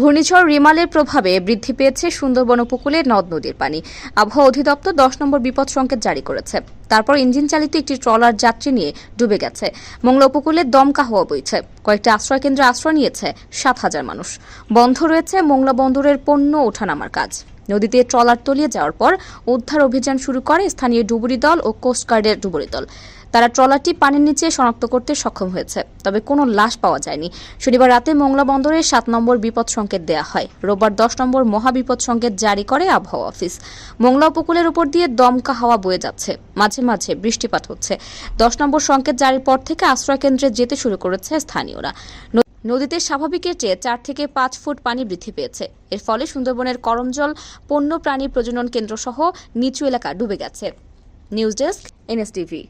ঘূর্ণিঝড় রিমালের প্রভাবে বৃদ্ধি পেয়েছে সুন্দরবন উপকূলে নদ নদীর পানি। আবহাওয়া অধিদপ্তর দশ নম্বর বিপদ সংকেত জারি করেছে। তারপর ইঞ্জিন চালিত একটি ট্রলার যাত্রী নিয়ে ডুবে গেছে। মংলা উপকূলে দমকা হওয়া বইছে। কয়েকটি আশ্রয় কেন্দ্রে আশ্রয় নিয়েছে সাত হাজার মানুষ। বন্ধ রয়েছে মোংলা বন্দরের পণ্য ওঠানামার কাজ। নদীতে ট্রলার তলিয়ে যাওয়ার পর উদ্ধার অভিযান শুরু করে স্থানীয় ডুবুরি দল ও কোস্টগার্ডের ডুবুরি দল। তারা ট্রলারটি পানির নিচে শনাক্ত করতে সক্ষম হয়েছে, তবে কোনো লাশ পাওয়া যায়নি। শনিবার রাতে মোংলা বন্দরে সাত নম্বর বিপদ সংকেত দেয়া হয়। রোববার দশ নম্বর মহাবিপদ সংকেত জারি করে আবহাওয়া অফিস। মোংলা উপকূলের উপর দিয়ে দমকা হাওয়া বয়ে যাচ্ছে, মাঝে মাঝে বৃষ্টিপাত হচ্ছে। দশ নম্বর সংকেত জারির পর থেকে আশ্রয় কেন্দ্রে যেতে শুরু করেছে স্থানীয়রা। নদীতে স্বাভাবিকের চেয়ে চার থেকে পাঁচ ফুট পানি বৃদ্ধি পেয়েছে। এর ফলে সুন্দরবনের করমজল পণ্য প্রাণী প্রজনন কেন্দ্র সহ নিচু এলাকা ডুবে গেছে। News desk, NSTV.